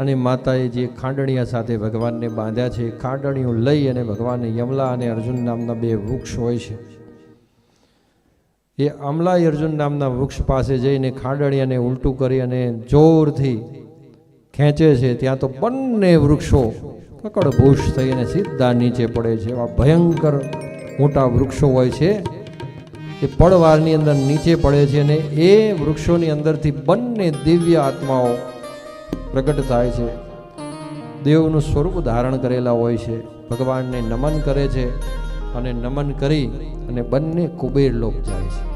અને માતાએ જે ખાંડણીયા સાથે ભગવાનને બાંધ્યા છે ખાંડણીઓ લઈ અને ભગવાન યમલા અને અર્જુન નામના બે વૃક્ષ હોય છે. એ અમલા અર્જુન નામના વૃક્ષ પાસે જઈને ખાંડણીયાને ઉલટું કરી અને જોરથી ખેંચે છે. ત્યાં તો બંને વૃક્ષો કકડભૂષ થઈને સીધા નીચે પડે છે. એવા ભયંકર મોટા વૃક્ષો હોય છે. એ પળવારની અંદર નીચે પડે છે અને એ વૃક્ષોની અંદરથી બંને દિવ્ય આત્માઓ પ્રગટ થાય છે. દેવનું સ્વરૂપ ધારણ કરેલા હોય છે. ભગવાનને નમન કરે છે અને નમન કરી અને બંને કુબેર લોક જાય છે.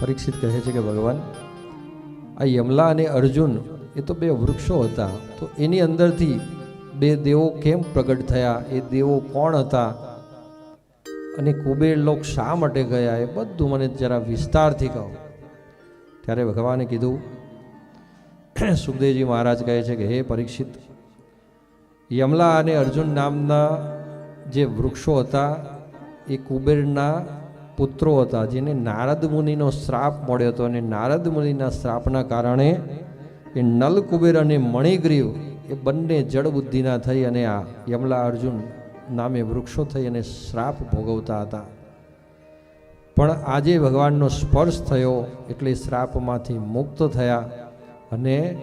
પરીક્ષિત કહે છે કે ભગવાન, આ યમલા અને અર્જુન એ તો બે વૃક્ષો હતા. તો એની અંદરથી બે દેવો કેમ પ્રગટ થયા? એ દેવો કોણ હતા? અને કુબેર લોક શા માટે ગયા? એ બધું મને જરા વિસ્તારથી કહો. ત્યારે ભગવાને કીધું સુખદેવજી મહારાજ કહે છે કે, હે પરીક્ષિત, યમલા અને અર્જુન નામના જે વૃક્ષો હતા, એ કુબેરના પુત્રો હતા, જેને નારદ મુનિનો શ્રાપ મળ્યો હતો અને નારદ મુનિના શ્રાપના કારણે એ નલ કુબેર અને મણિગ્રીવ એ બંને જળબુદ્ધિના થઈ અને આ યમલા અર્જુન નામે વૃક્ષો થઈ અને શ્રાપ ભોગવતા હતા. પણ આજે ભગવાનનો સ્પર્શ થયો એટલે શ્રાપમાંથી મુક્ત થયા અને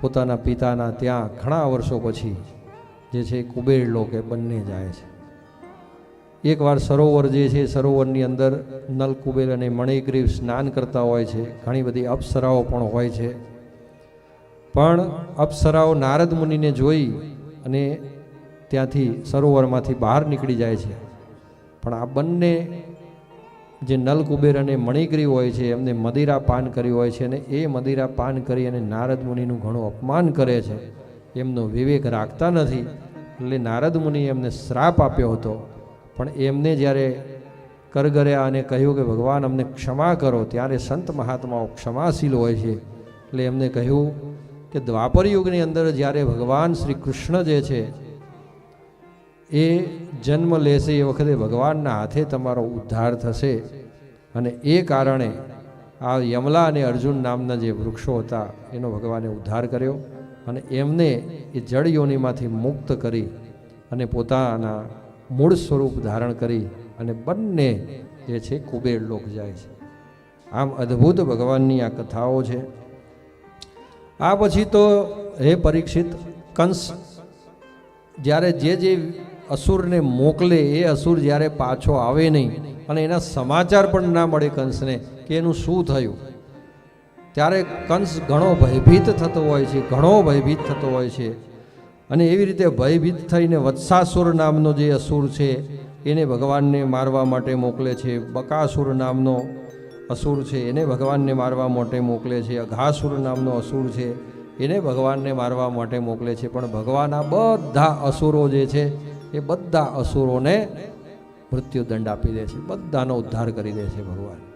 પોતાના પિતાના ત્યાં ઘણા વર્ષો પછી જે છે કુબેર લોકે બંને જાય છે. એકવાર સરોવર જે છે સરોવરની અંદર નલ કુબેર અને મણિગ્રીવ સ્નાન કરતા હોય છે. ઘણી બધી અપ્સરાઓ પણ હોય છે. પણ અપ્સરાઓ નારદ મુનિને જોઈ અને ત્યાંથી સરોવરમાંથી બહાર નીકળી જાય છે. પણ આ બંને જે નલ કુબેર અને મણિગ્રી હોય છે, એમને મદિરા પાન કરી હોય છે અને એ મદિરા પાન કરી અને નારદ મુનિનું ઘણું અપમાન કરે છે. એમનો વિવેક રાખતા નથી. એટલે નારદ મુનિએ એમને શ્રાપ આપ્યો હતો. પણ એમને જ્યારે કરગર્યા અને કહ્યું કે ભગવાન અમને ક્ષમા કરો, ત્યારે સંત મહાત્માઓ ક્ષમાશીલ હોય છે. એટલે એમને કહ્યું કે દ્વાપર યુગની અંદર જ્યારે ભગવાન શ્રી કૃષ્ણ જે છે એ જન્મ લેશે એ વખતે ભગવાનના હાથે તમારો ઉદ્ધાર થશે. અને એ કારણે આ યમલા અને અર્જુન નામના જે વૃક્ષો હતા, એનો ભગવાને ઉદ્ધાર કર્યો અને એમને એ જળ યોનિમાંથી મુક્ત કરી અને પોતાના મૂળ સ્વરૂપ ધારણ કરી અને બંને જે છે કુબેર લોક જાય છે. આમ અદ્ભુત ભગવાનની આ કથાઓ છે. આ પછી તો હે પરીક્ષિત કંસ, જ્યારે જે જે અસુરને મોકલે એ અસુર જ્યારે પાછો આવે નહીં અને એના સમાચાર પણ ના મળે કંસને કે એનું શું થયું. ત્યારે કંસ ઘણો ભયભીત થતો હોય છે, ઘણો ભયભીત થતો હોય છે અને એવી રીતે ભયભીત થઈને વત્સાસુર નામનો જે અસુર છે, એને ભગવાનને મારવા માટે મોકલે છે. બકાસુર નામનો અસુર છે, એને ભગવાનને મારવા માટે મોકલે છે. અઘાસુર નામનો અસુર છે, એને ભગવાનને મારવા માટે મોકલે છે. પણ ભગવાન આ બધા અસુરો જે છે એ બધા અસુરોને મૃત્યુદંડ આપી દે છે બધાનો ઉદ્ધાર કરી દે છે ભગવાન.